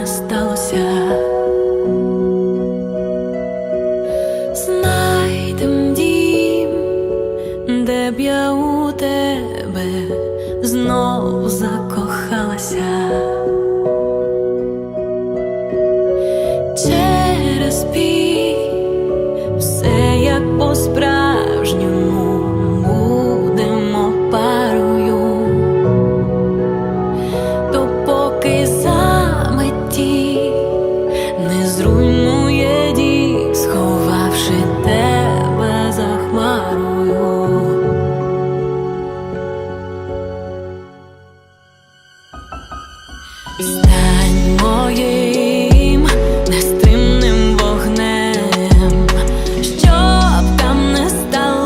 не сталося. Знайдем дім, де б я у тебе знов закохав. It's time.